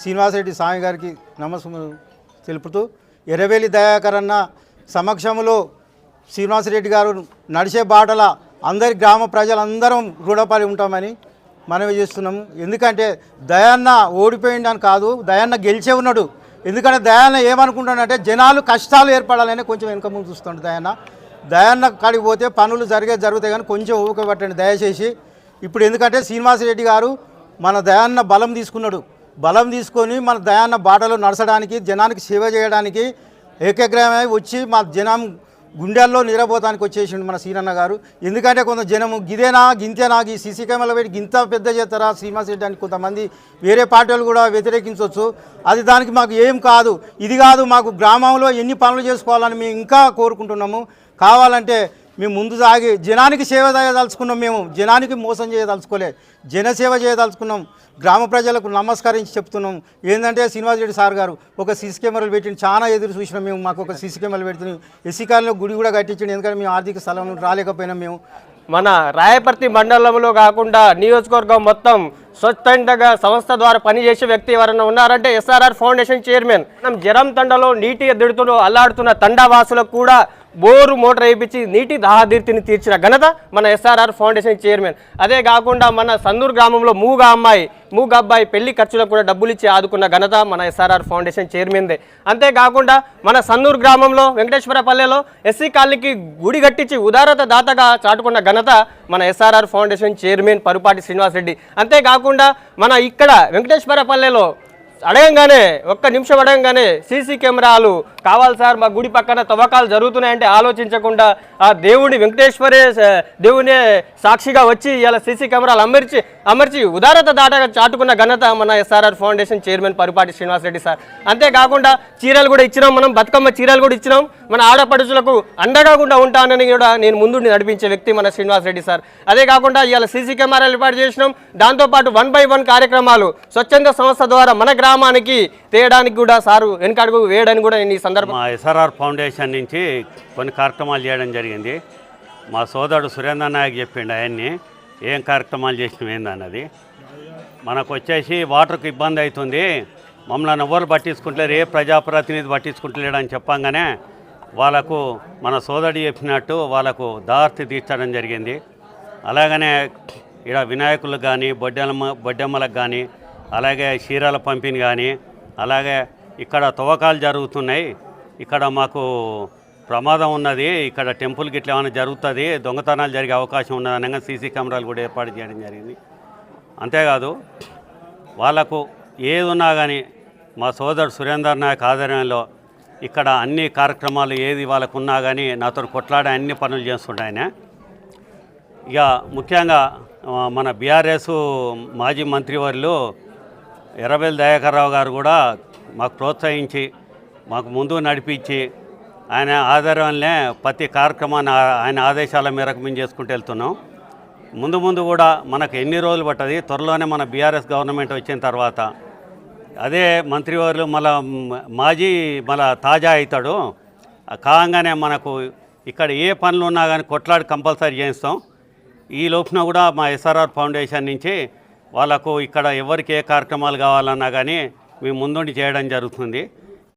శ్రీనివాసరెడ్డి స్వామి గారికి నమస్కారం తెలుపుతూ ఎర్రవేలి దయాకర్ అన్న సమక్షంలో శ్రీనివాసరెడ్డి గారు నడిచే బాటల అందరి గ్రామ ప్రజలందరం రూఢపడి ఉంటామని మనవి చేస్తున్నాము. ఎందుకంటే దయాన్న ఓడిపోయిందని కాదు దయాన్న గెలిచే ఉన్నాడు. ఎందుకంటే దయాన్న ఏమనుకుంటాడంటే జనాలు కష్టాలు ఏర్పడాలని కొంచెం వెనుక ముందు చూస్తాడు దయాన్న. దయాన్న కాడికి పోతే పనులు జరిగే జరుగుతాయి కానీ కొంచెం ఊపకబట్టండి. దయచేసి ఇప్పుడు ఎందుకంటే శ్రీనివాసరెడ్డి గారు మన దయాన్న బలం తీసుకున్నాడు. బలం తీసుకొని మన దయాన్న బాటలో నడచడానికి జనానికి సేవ చేయడానికి ఏకగ్రహమై వచ్చి మా జనం గుండెల్లో నిరబోతానికి వచ్చేసిండు మన సీనన్న గారు. ఎందుకంటే కొంత జనము గిదేనా గింతేనా ఈ సీసీ కెమెరా పెట్టి గింత పెద్ద చేస్తారా శ్రీనివాస్ రెడ్డి అని కొంతమంది వేరే పార్టీలు కూడా వ్యతిరేకించవచ్చు. అది దానికి మాకు ఏం కాదు. ఇది కాదు మాకు గ్రామంలో ఎన్ని పనులు చేసుకోవాలని మేము ఇంకా కోరుకుంటున్నాము. కావాలంటే మేము ముందు సాగి జనానికి సేవ చేయదలుచుకున్నాం మేము జనానికి మోసం చేయదలుచుకోలే. జనసేవ చేయదలుచుకున్నాం. గ్రామ ప్రజలకు నమస్కరించి చెప్తున్నాం. ఏంటంటే శ్రీనివాస్ రెడ్డి సార్ గారు ఒక సీసీ కెమెరాలు పెట్టి చాలా ఎదురు చూసినాం మేము మాకు ఒక సీసీ కెమెరాలు పెడుతున్నాం. ఎస్సీ కాలంలో గుడి కూడా కట్టించండి ఎందుకంటే మేము ఆర్థిక స్థలం రాలేకపోయినాం మేము. మన రాయపర్తి మండలంలో కాకుండా నియోజకవర్గం మొత్తం స్వచ్ఛందంగా సంస్థ ద్వారా పనిచేసే వ్యక్తి ఎవరైనా ఉన్నారంటే ఎస్ఆర్ఆర్ ఫౌండేషన్ చైర్మన్. మనం జరం తండలో నీటి ఎదుడుతూ అల్లాడుతున్న తండావాసులకు కూడా బోరు మోటార్ వేయించి నీటి దాహాదీర్తిని తీర్చిన ఘనత మన ఎస్ఆర్ఆర్ ఫౌండేషన్ చైర్మన్. అదే కాకుండా మన సందూర్ గ్రామంలో మూగ అమ్మాయి మూగ అబ్బాయి పెళ్ళి ఖర్చులకు కూడా డబ్బులు ఇచ్చి ఆదుకున్న ఘనత మన ఎస్ఆర్ఆర్ ఫౌండేషన్ చైర్మన్దే. అంతేకాకుండా మన సన్నూరు గ్రామంలో వెంకటేశ్వర పల్లెలో ఎస్సీ కాలనీకి గుడి కట్టించి ఉదారత దాతగా చాటుకున్న ఘనత మన SRR foundation chairman Parupati Srinivasareddy. అంతేకాకుండా మన ఇక్కడ వెంకటేశ్వర పల్లెలో అడగంగానే ఒక్క నిమిషం అడగంగానే సీసీ కెమెరాలు కావాలి సార్ మా గుడి పక్కన తవ్వకాలు జరుగుతున్నాయంటే ఆలోచించకుండా ఆ దేవుడి వెంకటేశ్వరే స- దేవునే సాక్షిగా వచ్చి ఇలా సీసీ కెమెరాలు అమర్చి అమర్చి ఉదారత దాటగా చాటుకున్న ఘనత మన ఎస్ఆర్ఆర్ ఫౌండేషన్ చైర్మన్ పరిపాటి శ్రీనివాసరెడ్డి సార్. అంతేకాకుండా చీరలు కూడా ఇచ్చినాం మనం బతుకమ్మ చీరలు కూడా ఇచ్చినాం. మన ఆడపడుచులకు అండగా కూడా ఉంటానని కూడా నేను ముందు నడిపించే వ్యక్తి మన శ్రీనివాసరెడ్డి సార్. అదే కాకుండా ఇవాళ సీసీ కెమెరాలు ఏర్పాటు చేసినాం. దాంతోపాటు వన్ బై వన్ కార్యక్రమాలు స్వచ్ఛంద సంస్థ ద్వారా మన గ్రామానికి తేయడానికి కూడా సారు వెనకడుగు వేయడానికి కూడా నేను ఈ సందర్భం మా ఎస్ఆర్ఆర్ ఫౌండేషన్ నుంచి కొన్ని కార్యక్రమాలు చేయడం జరిగింది. మా సోదరుడు సురేంద్ర నాయక్ చెప్పిండు ఆయన్ని ఏం కార్యక్రమాలు చేసినవి ఏందన్నది మనకు వచ్చేసి వాటర్కి ఇబ్బంది అవుతుంది. మమ్మల్ని ఎవరు పట్టించుకుంటలేరు ఏ ప్రజాప్రతినిధి పట్టించుకుంటలేడు అని చెప్పంగానే వాళ్ళకు మన సోదరుడు చెప్పినట్టు వాళ్ళకు దారి తీర్చడం జరిగింది. అలాగనే ఇక్కడ వినాయకులకు కానీ బొడ్డెమ్మ బొడ్డెమ్మలకు కానీ అలాగే చీరల పంపిణీ కానీ అలాగే ఇక్కడ తవ్వకాలు జరుగుతున్నాయి. ఇక్కడ మాకు ప్రమాదం ఉన్నది. ఇక్కడ టెంపుల్ గిట్ల ఏమైనా జరుగుతుంది దొంగతనాలు జరిగే అవకాశం ఉన్నది అనగా సీసీ కెమెరాలు కూడా ఏర్పాటు చేయడం జరిగింది. అంతేకాదు వాళ్ళకు ఏది ఉన్నా కానీ మా సోదరుడు సురేందర్ నాయక్ ఆధ్వర్యంలో ఇక్కడ అన్ని కార్యక్రమాలు ఏది వాళ్ళకు ఉన్నా కానీ నాతో కొట్లాడే అన్ని పనులు చేస్తుండే ఇక ముఖ్యంగా మన బీఆర్ఎస్ మాజీ మంత్రివర్యులు ఎర్రబెల్లి దయాకర్రావు గారు కూడా మాకు ప్రోత్సహించి మాకు ముందు నడిపించి ఆయన ఆధారంలోనే ప్రతి కార్యక్రమాన్ని ఆయన ఆదేశాల మేరకు మేము చేసుకుంటూ వెళ్తున్నాం. ముందు ముందు కూడా మనకు ఎన్ని రోజులు పట్టది? త్వరలోనే మన బీఆర్ఎస్ గవర్నమెంట్ వచ్చిన తర్వాత. అదే మంత్రివర్యులు మళ్ళా మాజీ మళ్ళా తాజా అవుతాడు. కాగానే మనకు ఇక్కడ ఏ పనులు ఉన్నా కానీ కొట్లాడి కంపల్సరీ చేయిస్తాం. ఈ లోపున కూడా మా ఎస్ఆర్ఆర్ ఫౌండేషన్ నుంచి వాళ్ళకు ఇక్కడ ఎవరికి ఏ కార్యక్రమాలు కావాలన్నా కానీ మేము ముందుండి చేయడం జరుగుతుంది.